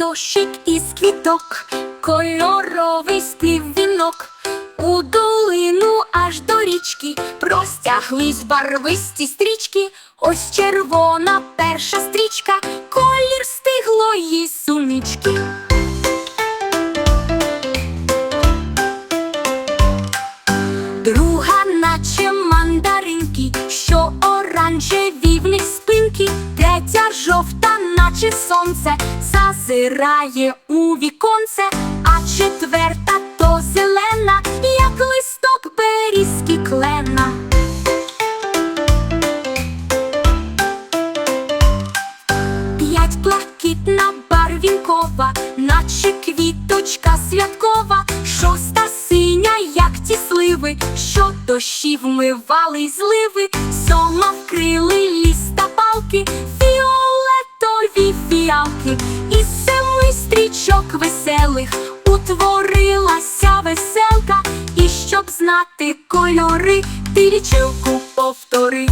кошик із квіток, кольоровий співвінок. У долину аж до річки простяглись барвисті стрічки. Ось червона перша стрічка, колір стиглої сунички. Друга, наче мандаринки, що оранжеві наче сонце, зазирає у віконце, а четверта то зелена, як листок берізки клена. П'ять блакитна барвінкова, наче квіточка святкова, шоста синя, як ті сливи, що дощі вмивали зливи, сома фіалки, із семи стрічок веселих утворилася веселка, і щоб знати кольори, ти лічилку повтори.